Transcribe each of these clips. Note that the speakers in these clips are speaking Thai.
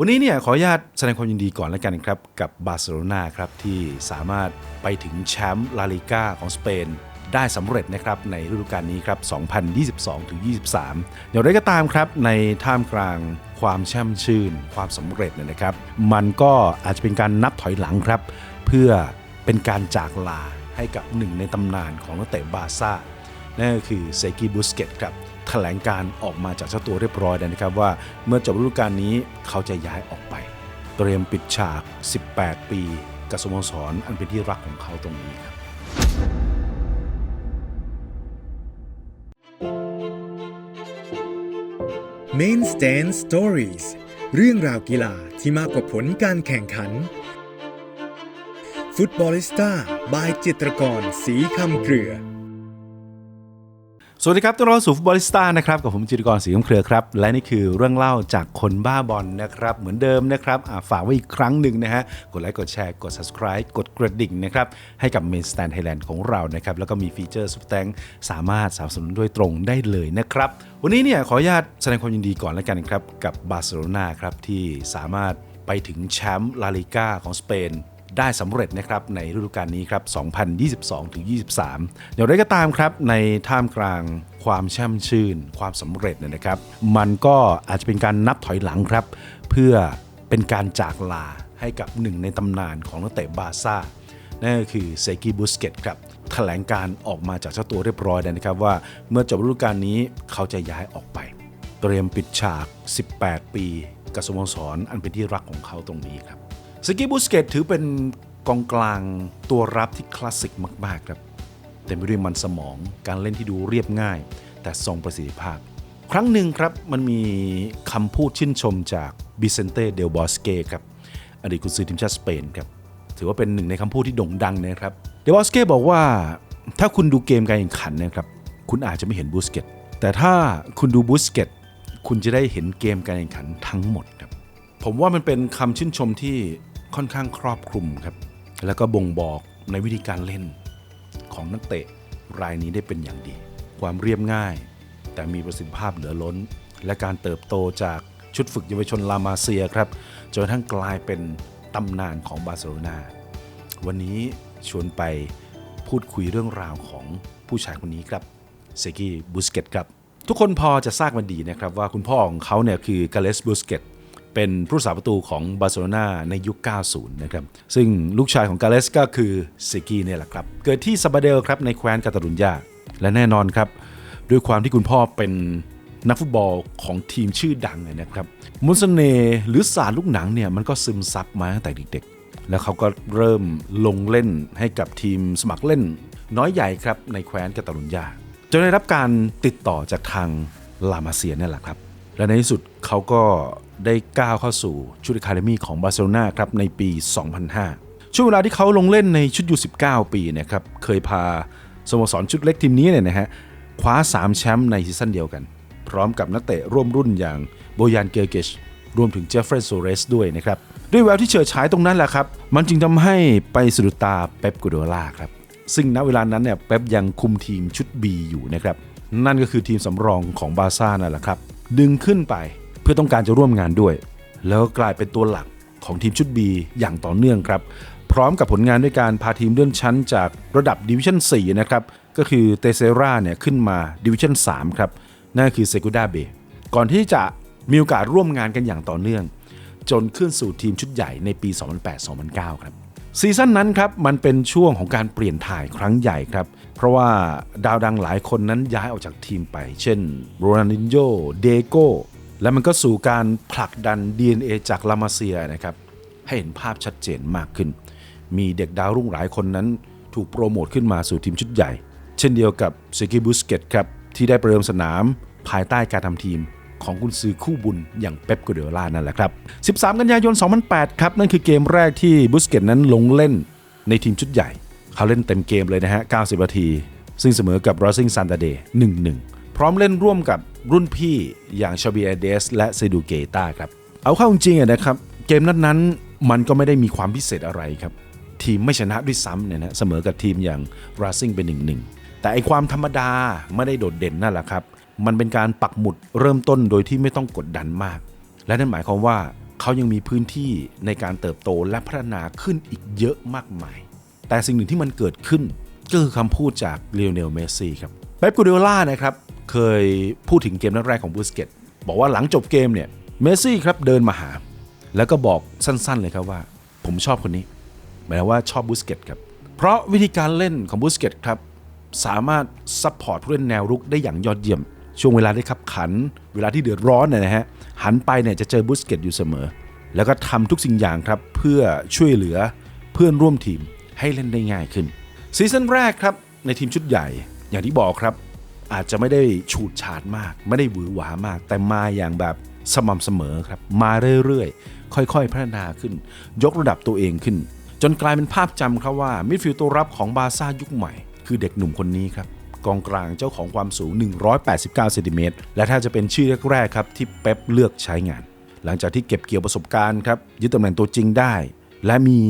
วันนี้เนี่ยขออนุญาตแสดงความยินดีก่อนแล้วกันครับ กับบาร์เซโลนาครับที่สามารถไปถึงแชมป์ลาลิก้าของสเปนได้สำเร็จนะครับในฤดูกาลนี้ครับ 2022-23 อย่างไรก็ตามครับ ในท่ามกลางความแช่มชื่น ความสำเร็จเนี่ยนะครับ มันก็อาจจะเป็นการนับถอยหลังครับ เพื่อเป็นการจากลาให้กับหนึ่งในตำนานของนักเตะบาซ่า นั่นก็คือเซกิบุสเกตครับ ถลงการออกมาจากเจ้าตัวเรียบร้อยแล้วนะครับว่าเมื่อจบฤดูกาลนี้เขาจะย้ายออกไป เตรียมปิดฉาก 18 ปีกับสโมสรอันเป็นที่รักของเขาตรงนี้ครับ Main Stand Stories เรื่องราวกีฬาที่มากกว่าผลการแข่งขัน ฟุตบอลิสต้าบายจิตรกร สีคำเครือ สวัสดีครับต้อนรับสู่ฟุตบอลิสตานะครับกับผมจิตรกรศรีคำเครือครับ และนี่คือเรื่องเล่าจากคนบ้าบอลนะครับ เหมือนเดิมนะครับฝากไว้อีกครั้งหนึ่งนะฮะ กดไลค์กดแชร์กด subscribe กดกระดิ่งนะครับ ให้กับ Main Stand Thailand ของเรานะครับ แล้วก็มีฟีเจอร์สุดแตงสามารถสนับสนุนโดยตรงได้เลยนะครับ วันนี้เนี่ยขออนุญาตแสดงความยินดีก่อนแล้วกันครับกับบาร์เซโลนาครับที่สามารถไปถึงแชมป์ลาลิก้าของสเปน ได้สำเร็จนะครับในฤดูกาลนี้ครับ 2022-23 อย่างไรก็ตามครับในท่ามกลางความช่มชื่น ความสำเร็จเนี่ยนะครับ มันก็อาจจะเป็นการนับถอยหลังครับ เพื่อเป็นการจากลาให้กับหนึ่งในตำนานของนักเตะบาซ่า นั่นก็คือเซกิบุสเกตครับ แถลงการออกมาจากเจ้าตัวเรียบร้อยแล้วนะครับว่าเมื่อจบฤดูกาลนี้เขาจะย้ายออกไป เตรียมปิดฉาก 18 ปีกับสโมสรอันเป็นที่รักของเขาตรงนี้ครับ สกีบูสเกตถือเป็นกองกลางตัวรับที่คลาสสิกมาก ๆ ครับ เต็มไปด้วยมันสมองการเล่นที่ดูเรียบง่าย แต่ทรงประสิทธิภาพ ครั้งหนึ่งครับมันมีคำพูดชื่นชมจากบิเซนเต้เดลบอสเกครับอดีตกุนซือทีมชาติสเปนครับ ถือว่าเป็นหนึ่งในคำพูดที่โด่งดังนะครับเดลบอสเกบอกว่าถ้าคุณดูเกมการแข่งขันนะครับคุณอาจจะไม่เห็นบูสเกตแต่ถ้าคุณดูบูสเกตคุณจะได้เห็นเกมการแข่งขันทั้งหมดครับผมว่ามันเป็นคำชื่นชมที่ ค่อนข้างครอบคลุมครับ แล้วก็บ่งบอกในวิธีการเล่นของนักเตะรายนี้ได้เป็นอย่างดี ความเรียบง่าย แต่มีประสิทธิภาพเหลือล้น และการเติบโตจากชุดฝึกเยาวชนลามาเซียครับจนกระทั่งกลายเป็นตำนานของบาร์เซโลนาวันนี้ชวนไปพูดคุยเรื่องราวของผู้ชายคนนี้ครับเซกิบุสเกตครับ ทุกคนพอจะทราบมันดีนะครับว่าคุณพ่อของเขาเนี่ยคือกาเลสบุสเกต เป็นผู้สาประตูของบาร์เซโลนาในยุค 90 นะครับ ซึ่งลูกชายของกาเลสก็คือเซกีเนี่ยแหละครับ เกิดที่ซาบาเดลครับในแคว้นกาตาลุญญา และแน่นอนครับ ด้วยความที่คุณพ่อเป็นนักฟุตบอลของทีมชื่อดังเนี่ยนะครับมนต์เน่หรือศาสตร์ลูกหนังเนี่ยมันก็ซึมซับมาตั้งแต่เด็กๆ แล้วเขาก็เริ่มลงเล่นให้กับทีมสมัครเล่น น้อยใหญ่ครับในแคว้นกาตาลุญญาจนได้รับการติดต่อจากทางลามาเซียนี่แหละครับ และในที่สุดเขาก็ ได้ก้าวเข้าสู่ชุดอะคาเดมี่ของบาร์เซโลนาครับในปี 2005 ช่วงเวลาที่เขาลงเล่นในชุดยู19 ปีเนะครับเคยพาสโมสรชุดเล็กทีมนี้เนี่ยนะฮะคว้า 3 แชมป์ในซีซั่นเดียวกัน พร้อมกับนักเตะร่วมรุ่นอย่างโบยานเกเกชรวมถึงเจฟเฟรย์โซเรสด้วยนะครับ ด้วยแววที่เฉิดฉายตรงนั้นแหละครับ มันจึงทำให้ไปสะดุดตาเป๊ปกูโดล่าครับ ซึ่งณเวลานั้นเนี่ยเป๊ปยังคุมทีมชุด B อยู่นะครับ นั่นก็คือทีมสำรองของบาร์ซ่านั่นแหละครับ ดึงขึ้นไป พื่อต้องการจะร่วมงานด้วย แล้วกลายเป็นตัวหลักของทีมชุด B อย่างต่อเนื่องครับ พร้อมกับผลงานด้วยการพาทีมเลื่อนชั้นจากระดับดิวิชั่น4นะครับก็คือเตเซราเนี่ยขึ้นมาดิวิชั่น3ครับนั่นคือเซกูด้าเบก่อนที่จะมีโอกาสร่วมงานกันอย่างต่อเนื่อง จนขึ้นสู่ทีมชุดใหญ่ในปี 2008-2009 ครับซีซั่นนั้นครับมันเป็นช่วงของการเปลี่ยนถ่ายครั้งใหญ่ครับ เพราะว่าดาวดังหลายคนนั้นย้ายออกจากทีมไป เช่นโรนัลดินโญเดโก และมันก็สู่การผลักดัน DNA จากลามาเซียนะครับให้เห็นภาพชัดเจนมากขึ้น มีเด็กดาวรุ่งหลายคนนั้นถูกโปรโมทขึ้นมาสู่ทีมชุดใหญ่ เช่นเดียวกับเซกิบุสเกตครับที่ได้ประเดิมสนามภายใต้การทำทีมของกุนซือคู่บุญอย่างเป๊ปกูเดล่านั่นแหละครับ 13 กันยายน 2008 ครับ นั่นคือเกมแรกที่บุสเกตนั้นลงเล่นในทีมชุดใหญ่ เขาเล่นเต็มเกมเลยนะฮะ 90 นาที ซึ่งเสมอกับ Racing s a n t a d e 1-1 พร้อมเล่นร่วมกับรุ่นพี่อย่างชาบีเอเดสและเซดูเกตาครับ เอาเข้าจริงๆนะครับ เกมนั้นมันก็ไม่ได้มีความพิเศษอะไรครับ ทีมไม่ชนะด้วยซ้ำเนี่ยนะเสมอกับทีมอย่าง Racing เป็น1-1แต่ไอความธรรมดาไม่ได้โดดเด่นนั่นแหละครับ มันเป็นการปักหมุดเริ่มต้นโดยที่ไม่ต้องกดดันมาก และนั่นหมายความว่าเขายังมีพื้นที่ในการเติบโตและพัฒนาขึ้นอีกเยอะมากมาย แต่สิ่งหนึ่งที่มันเกิดขึ้นก็คือคำพูดจากเล o เนลเมสซี่ครับเป๊ปกูเดล่านะครับ เคยพูดถึงเกมแรกๆของบูสเกตบอกว่าหลังจบเกมเนี่ยเมสซี่ครับเดินมาหา แล้วก็บอกสั้นๆเลยครับว่า ผมชอบคนนี้หมายว่าชอบบูสเกตครับเพราะวิธีการเล่นของบูสเกตครับสามารถซัพพอร์ตผู้เล่นแนวรุกได้อย่างยอดเยี่ยม ช่วงเวลาได้ขับขัน เวลาที่เดือดร้อนเนี่ยนะฮะหันไปเนี่ยจะเจอบูสเกตอยู่เสมอ แล้วก็ทำทุกสิ่งอย่างครับเพื่อช่วยเหลือเพื่อนร่วมทีมให้เล่นได้ง่ายขึ้นซีซั่นแรกครับในทีมชุดใหญ่อย่างที่บอกครับ อาจจะไม่ได้ฉูดฉาดมาก ไม่ได้หวือหวามาก แต่มาอย่างแบบสม่ำเสมอครับ มาเรื่อยๆ ค่อยๆ พัฒนาขึ้น ยกระดับตัวเองขึ้น จนกลายเป็นภาพจำครับว่ามิดฟิลด์ตัวรับของบาซ่ายุคใหม่ คือเด็กหนุ่มคนนี้ครับกองกลางเจ้าของความสูง 189เซนติเมตรและถ้าจะเป็นชื่อแรกๆครับที่เป๊ปเลือกใช้งาน หลังจากที่เก็บเกี่ยวประสบการณ์ครับยึดตำแหน่งตัวจริงได้ และมี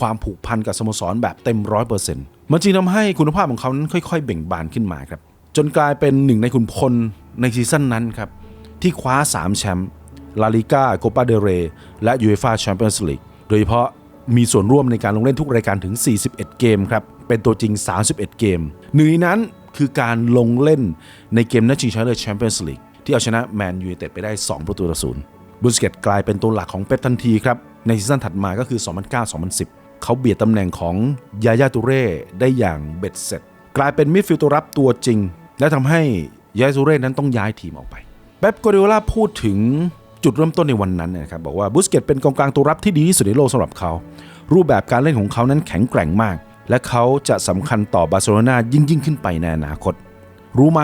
ความผูกพันกับสโมสรแบบเต็มร้อยเปอร์เซ็นต์มันจึงทำให้คุณภาพของเขานั้นค่อยๆ เบ่งบานขึ้นมาครับ จนกลายเป็นหนึ่งในขุนพลในซีซั่นนั้นครับ ที่คว้า 3 แชมป์ลาลิก้าโคปาเดเร และยูเอฟ่าแชมเปี้ยนส์ลีกโดยเฉพาะมีส่วนร่วมในการลงเล่นทุกรายการถึง 41 เกมครับ เป็นตัวจริง 31 เกม หนึ่งในนั้นคือการลงเล่นในเกมนัดชิงชนะเลิศแชมเปี้ยนส์ลีกที่เอาชนะแมนยูไนเต็ดไปได้ 2 ประตูต่อศูนย์บุสเกตกลายเป็นตัวหลักของเป๊ปทันทีครับ ในซีซั่นถัดมาก็คือ 2009-2010 เขาเบียดตำแหน่งของยายาตูเร่ได้อย่างเบ็ดเสร็จ กลายเป็นมิดฟิลด์ตัวรับตัวจริง และทำให้ยายาตูเร่นั้นต้องย้ายทีมออกไปเป๊ปกัวเดโอลาพูดถึงจุดเริ่มต้นในวันนั้นนะครับบอกว่าบุสเกตเป็นกองกลางตัวรับที่ดีที่สุดในโลกสำหรับเขา รูปแบบการเล่นของเขานั้นแข็งแกร่งมาก และเขาจะสำคัญต่อบาร์เซโลนายิ่งยิ่งขึ้นไปในอนาคต รู้ไหม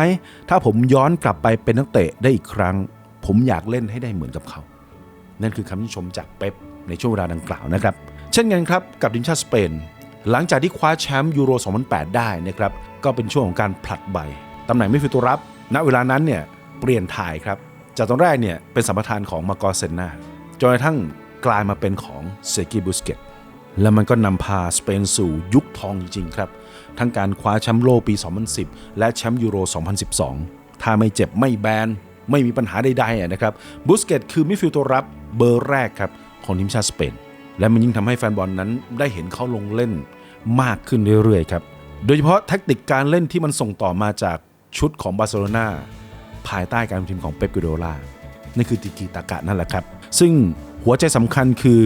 ถ้าผมย้อนกลับไปเป็นนักเตะได้อีกครั้ง ผมอยากเล่นให้ได้เหมือนกับเขา นั่นคือคำชมจากเป๊ปในช่วงเวลาดังกล่าวนะครับ เช่นกันครับกับทีมชาติสเปน หลังจากที่คว้าแชมป์ยูโร 2008 ได้นะครับก็เป็นช่วงของการผลัดใบ ตำแหน่งม่ฟิลตัวรับ ณ เวลานั้นเนี่ยเปลี่ยนถ่ายครับ จากตอนแรกเนี่ยเป็นสัมปทานของมากอเซนนาจนกระทั่งกลายมาเป็นของเซกิบุสเกตและมันก็นำพาสเปนสู่ยุคทองจริงๆครับ ทั้งการคว้าแชมป์โลกปี 2010 และแชมป์ยูโร 2012 ถ้าไม่เจ็บไม่แบน ไม่มีปัญหาใดๆอะนะครับบุสเกตคือมิดฟิลด์ตัวรับเบอร์แรกครับของทีมชาติสเปน และมันยิ่งทำให้แฟนบอลนั้นได้เห็นเขาลงเล่นมากขึ้นเรื่อยๆครับโดยเฉพาะแทคติกการเล่นที่มันส่งต่อมาจาก ชุดของบาร์เซโลนาภายใต้การคุมทีมของเป๊ปกูโดลานั่นคือติกิตากะนั่นแหละครับ ซึ่งหัวใจสำคัญคือ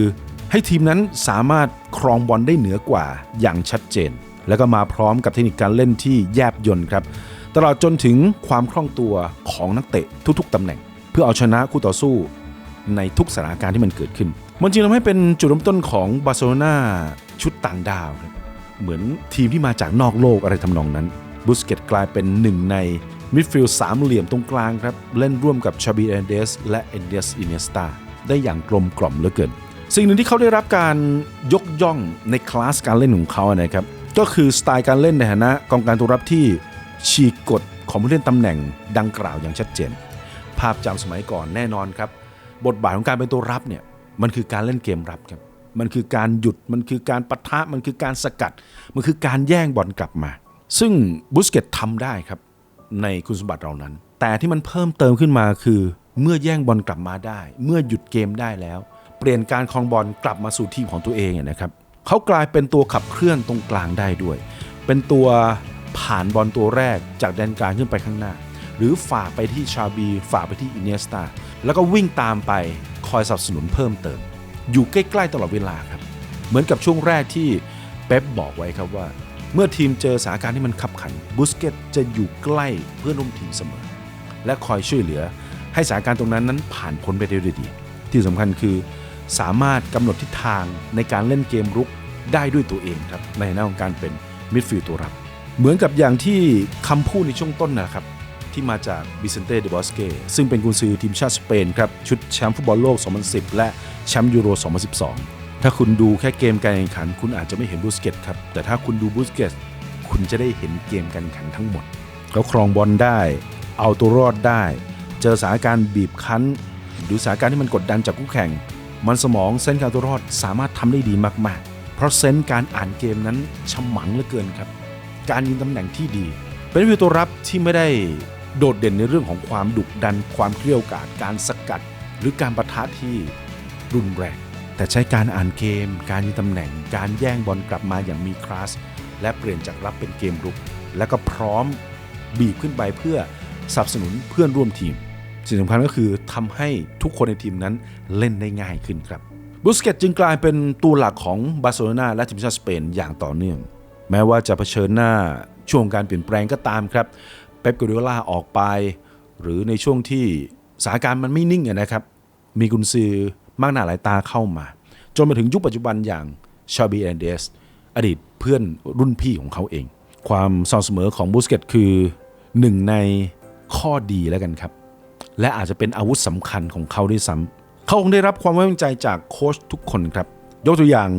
ให้ทีมนั้นสามารถครองบอลได้เหนือกว่าอย่างชัดเจน แล้วก็มาพร้อมกับเทคนิคการเล่นที่แยบยลครับตลอดจนถึงความคล่องตัวของนักเตะทุกๆตำแหน่ง เพื่อเอาชนะคู่ต่อสู้ในทุกสถานการณ์ที่มันเกิดขึ้น มันจึงทำให้เป็นจุดเริ่มต้นของบาร์เซโลนาชุดต่างดาวครับเหมือนทีมที่มาจากนอกโลกอะไรทำนองนั้น บุสเกตกลายเป็นหนึ่งในมิดฟิลด์สามเหลี่ยมตรงกลางครับ เล่นร่วมกับชาบีเอนเดสและเอนเดสอินเนสตาได้อย่างกลมกล่อมเหลือเกิน สิ่งหนึ่งที่เขาได้รับการยกย่องในคลาสการเล่นของเขานะครับก็คือสไตล์การเล่นในฐานะกองกางตัวรับที่ฉีกกฎของผู้เล่นตำแหน่งดังกล่าวอย่างชัดเจน ภาพจำสมัยก่อนแน่นอนครับ บทบาทของการเป็นตัวรับเนี่ยมันคือการเล่นเกมรับครับมันคือการหยุดมันคือการปะทะมันคือการสกัด มันคือการแย่งบอลกลับมา ซึ่งบุสเกตทำได้ครับในคุณสมบัติเหล่านั้น แต่ที่มันเพิ่มเติมขึ้นมาคือ เมื่อแย่งบอลกลับมาได้ เมื่อหยุดเกมได้แล้ว เปลี่ยนการครองบอลกลับมาสู่ทีมของตัวเองเนี่ยนะครับเขากลายเป็นตัวขับเคลื่อนตรงกลางได้ด้วย เป็นตัวผ่านบอลตัวแรกจากแดนกลางขึ้นไปข้างหน้า หรือฝากไปที่ชาบีฝากไปที่อินเนสตาแล้วก็วิ่งตามไปคอยสนับสนุนเพิ่มเติม อยู่ใกล้ ๆ ตลอดเวลาครับ เหมือนกับช่วงแรกที่เป๊ปบอกไว้ครับว่า เมื่อทีมเจอสถานการณ์ที่มันขับขันบุสเกตจะอยู่ใกล้เพื่อนร่วมทีมเสมอ และคอยช่วยเหลือ ให้สถานการณ์ตรงนั้นนั้นผ่านพ้นไปได้ด้วยดี ที่สำคัญคือ สามารถกำหนดทิศทางในการเล่นเกมรุกได้ด้วยตัวเองครับในหน้าของการเป็นมิดฟิลด์ตัวรับ เหมือนกับอย่างที่คำพูดในช่วงต้นนะครับที่มาจากบิเซนเต้เดบอสเกซึ่งเป็นกุนซือทีมชาติสเปนครับชุดแชมป์ฟุตบอลโลก 2010 และแชมป์ยูโร 2012 ถ้าคุณดูแค่เกมการแข่งขัน คุณอาจจะไม่เห็นบูสเกตครับ แต่ถ้าคุณดูบูสเกตคุณจะได้เห็นเกมการแข่งขันทั้งหมด เขาครองบอลได้ เอาตัวรอดได้ เจอสถานการณ์บีบคั้น หรือสถานการณ์ที่มันกดดันจากคู่แข่ง มันสมองเส้นการตัวรอดสามารถทำได้ดีมากๆ เพราะเซนส์การอ่านเกมนั้นฉมังเหลือเกินครับ การยิงตำแหน่งที่ดี เป็นวิวตัวรับที่ไม่ได้โดดเด่นในเรื่องของความดุดัน ความเกลี้ยวกล่อมการสกัด หรือการประทะที่รุนแรง แต่ใช้การอ่านเกม การยิงตำแหน่ง การแย่งบอลกลับมาอย่างมีคลาส และเปลี่ยนจากรับเป็นเกมรุก และก็พร้อมบีบขึ้นไปเพื่อสนับสนุนเพื่อนร่วมทีม สิ่งสำคัญก็คือทำให้ทุกคนในทีมนั้นเล่นได้ง่ายขึ้นครับบุสเกตจึงกลายเป็นตัวหลักของบาร์เซโลนาและทีมชาติสเปนอย่างต่อเนื่อง แม้ว่าจะเผชิญหน้าช่วงการเปลี่ยนแปลงก็ตามครับเป๊ปกัวดิโอลาออกไป หรือในช่วงที่สถานการณ์มันไม่นิ่งนะครับมีกุนซือ มากหน้าหลายตาเข้ามา จนมาถึงยุคปัจจุบันอย่างชาบีแอนเดสอดีตเพื่อนรุ่นพี่ของเขาเอง ความสม่ำเสมอของบุสเกตคือหนึ่งในข้อดีแล้วกันครับ และอาจจะเป็นอาวุธสำคัญของเขาด้วยซ้ำเขาคงได้รับความไว้วางใจจากโค้ชทุกคนครับ ยกตัวอย่าง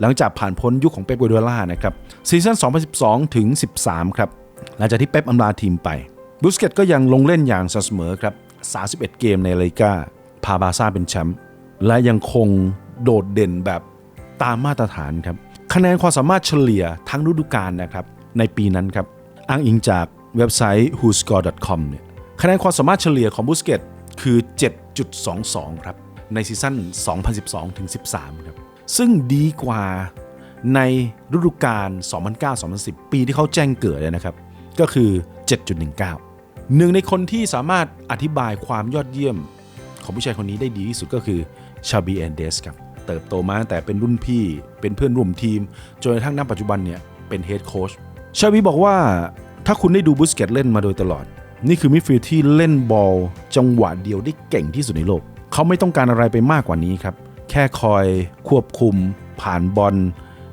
หลังจากผ่านพ้นยุคของเป๊ปกัวเดล่านะครับซีซั่น 2012 ถึง 13 ครับ หลังจากที่เป๊ปอำลาทีมไปบุสเกตก็ยังลงเล่นอย่างสม่ำเสมอครับ 31 เกมในลาลิก้าพาบาซ่าเป็นแชมป์ และยังคงโดดเด่นแบบตามมาตรฐานครับ คะแนนความสามารถเฉลี่ยทั้งฤดูกาลนะครับในปีนั้นครับ อ้างอิงจากเว็บไซต์ whoscore.com เนี่ยคะแนนความสามารถเฉลี่ยของบุสเกตคือ 7.22 ครับ ในซีซั่น 2012-13 ครับ ซึ่งดีกว่าในฤดูกาล 2009-2010 ปีที่เขาแจ้งเกิดเลยนะครับ ก็คือ 7.19 หนึ่งในคนที่สามารถอธิบายความยอดเยี่ยมของผู้ชายคนนี้ได้ดีที่สุดก็คือ ชาบีแอนเดสครับเติบโตมาตั้งแต่เป็นรุ่นพี่ เป็นเพื่อนร่วมทีม จนกระทั่งณปัจจุบันเนี่ยเป็นเฮดโค้ชชาบีบอกว่าถ้าคุณได้ดูบุสเกตเล่นมาโดยตลอด นี่คือมิดฟิลด์ที่เล่นบอลจังหวะเดียวได้เก่งที่สุดในโลก เขาไม่ต้องการอะไรไปมากกว่านี้ครับ แค่คอยควบคุม ผ่านบอล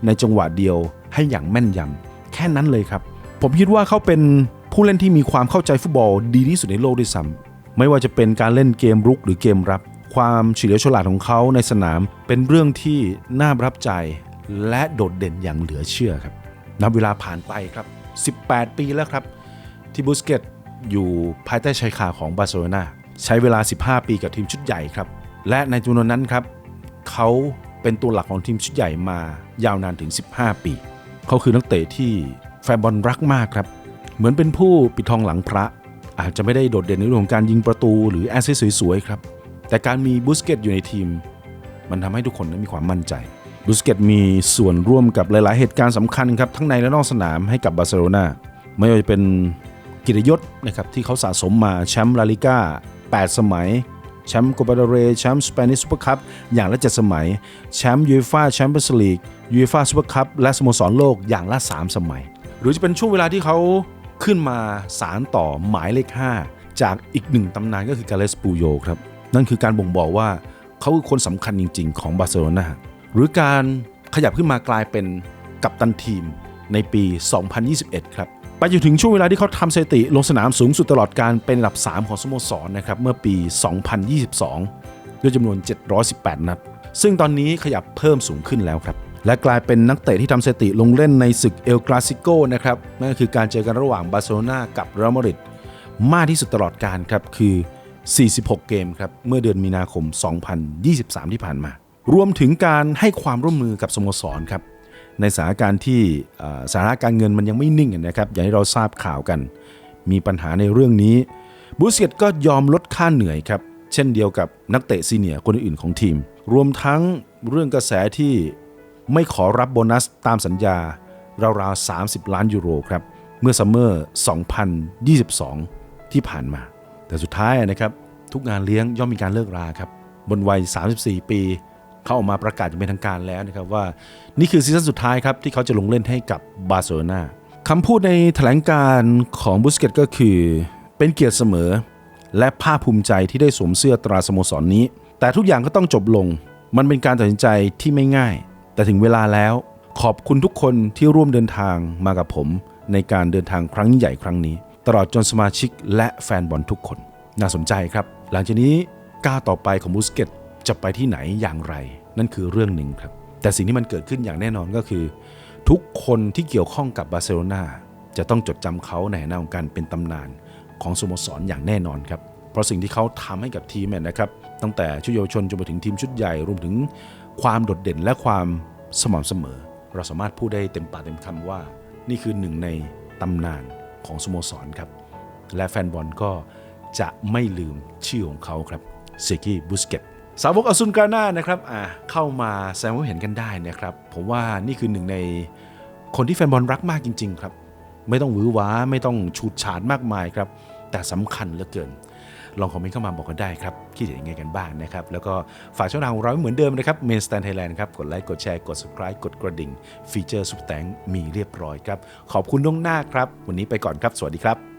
ในจังหวะเดียวให้อย่างแม่นยำแค่นั้นเลยครับ ผมคิดว่าเขาเป็นผู้เล่นที่มีความเข้าใจฟุตบอลดีที่สุดในโลกด้วยซ้ำไม่ว่าจะเป็นการเล่นเกมรุกหรือเกมรับ ความเฉลียวฉลาดของเขาในสนามเป็นเรื่องที่น่าประทับใจ และโดดเด่นอย่างเหลือเชื่อครับ นับเวลาผ่านไปครับ 18 ปีแล้วครับ ที่บุสเกตอยู่ภายใต้ชายคาของบาร์เซโลนาใช้เวลา 15 ปีกับทีมชุดใหญ่ครับ และในจำนวนนั้นครับ เขาเป็นตัวหลักของทีมชุดใหญ่มายาวนานถึง 15 ปี เขาคือนักเตะที่แฟนบอลรักมากครับ เหมือนเป็นผู้ปิดทองหลังพระ อาจจะไม่ได้โดดเด่นในเรื่องของการยิงประตูหรือแอสซิสสวยๆครับ แต่การมีบุสเกตอยู่ในทีม มันทำให้ทุกคนนั้นมีความมั่นใจ บุสเกตมีส่วนร่วมกับหลาย ๆ เหตุการณ์สำคัญครับทั้งในและนอกสนามให้กับบาร์เซโลนาไม่ว่าจะเป็นกิตยศนะครับที่เขาสะสมมาแชมป์ลาลิก้า 8 สมัยแชมป์โคปาเดเรแชมป์สเปนิชซูเปอร์คัพอย่างละ 7 สมัย แชมป์ยูฟ่าแชมเปี้ยนส์ลีกยูฟ่าซูเปอร์คัพและสโมสรโลกอย่างละ 3 สมัย หรือจะเป็นช่วงเวลาที่เขาขึ้นมาสารต่อหมายเลข 5 จากอีกหนึ่งตำนานก็คือกาเลสปูโยครับ นั่นคือการบ่งบอกว่าเขาคือคนสำคัญจริง ๆ ของบาร์เซโลนาหรือการขยับขึ้นมากลายเป็นกัปตันทีมในปี 2021 ครับไปจนถึงช่วงเวลาที่เขาทำสถิติลงสนามสูงสุดตลอดการเป็นอันดับ 3 ของสโมสรนะครับเมื่อปี 2022 ด้วยจำนวน 718 นัด ซึ่งตอนนี้ขยับเพิ่มสูงขึ้นแล้วครับและกลายเป็นนักเตะที่ทำสถิติลงเล่นในศึกเอลคลาสิโกนะครับนั่นก็คือการเจอกันระหว่างบาร์เซโลนากับเรอัลมาดริดมากที่สุดตลอดการครับคือ 46 เกมครับเมื่อเดือนมีนาคม 2023 ที่ผ่านมา รวมถึงการให้ความร่วมมือกับสโมสรครับในสถานการณ์ที่สถานการเงินมันยังไม่นิ่งนะครับอย่างที่เราทราบข่าวกัน มีปัญหาในเรื่องนี้บูสเกตก็ยอมลดค่าเหนื่อยครับเช่นเดียวกับนักเตะซีเนียคนอื่นๆของทีม รวมทั้งเรื่องกระแสที่ไม่ขอรับโบนัสตามสัญญาราวๆ 30 ล้านยูโรครับเมื่อซัมเมอร์ 2022 ที่ผ่านมา แต่สุดท้ายนะครับทุกงานเลี้ยงย่อมมีการเลิกราครับบนวัย 34 ปี เขาออกมาประกาศอย่างเป็นทางการแล้วนะครับว่านี่คือซีซั่นสุดท้ายครับที่เขาจะลงเล่นให้กับบาร์เซโลนาคำพูดในแถลงการของบุสเกตก็คือ เป็นเกียรติเสมอ และภาคภูมิใจที่ได้สวมเสื้อตราสโมสรนนี้ แต่ทุกอย่างก็ต้องจบลง มันเป็นการตัดสินใจที่ไม่ง่าย แต่ถึงเวลาแล้ว ขอบคุณทุกคนที่ร่วมเดินทางมากับผม ในการเดินทางครั้งยิ่งใหญ่ครั้งนี้ ตลอดจนสมาชิกและแฟนบอลทุกคน น่าสนใจครับ หลังจากนี้ก้าวต่อไปของบุสเกตจะไปที่ไหนอย่างไร นั่นคือเรื่องหนึ่งครับ แต่สิ่งที่มันเกิดขึ้นอย่างแน่นอนก็คือ ทุกคนที่เกี่ยวข้องกับบาร์เซโลนาจะต้องจดจำเขาในฐานะของการเป็นตำนานของสโมสรอย่างแน่นอนครับ เพราะสิ่งที่เขาทำให้กับทีมนะครับ ตั้งแต่ชุดเยาวชนจนไปถึงทีมชุดใหญ่รวมถึงความโดดเด่นและความสม่ำเสมอ เราสามารถพูดได้เต็มปากเต็มคำว่า นี่คือหนึ่งในตำนาน ของสโมสรครับ และแฟนบอลก็จะไม่ลืมชื่อของเขาครับเซกิบุสเกตสาวกอซุนกาน่านะครับอ่าเข้ามาแสดงว่าเห็นกันได้นะครับ ผมว่านี่คือหนึ่งในคนที่แฟนบอลรักมากจริง ๆ ครับ ไม่ต้องหวือหวาไม่ต้องฉูดฉาดมากมายครับ แต่สำคัญเหลือเกิน ลองคอมเมนต์เข้ามาบอกกันได้ครับ คิดเห็นยังไงกันบ้างนะครับ แล้วก็ฝากช่องทางของเราเหมือนเดิมนะครับ Main Stand Thailand ครับ กดไลค์กดแชร์กด subscribe กดกระดิ่งฟีเจอร์สุดแตงมีเรียบร้อยครับขอบคุณล่วงหน้าครับ วันนี้ไปก่อนครับ สวัสดีครับ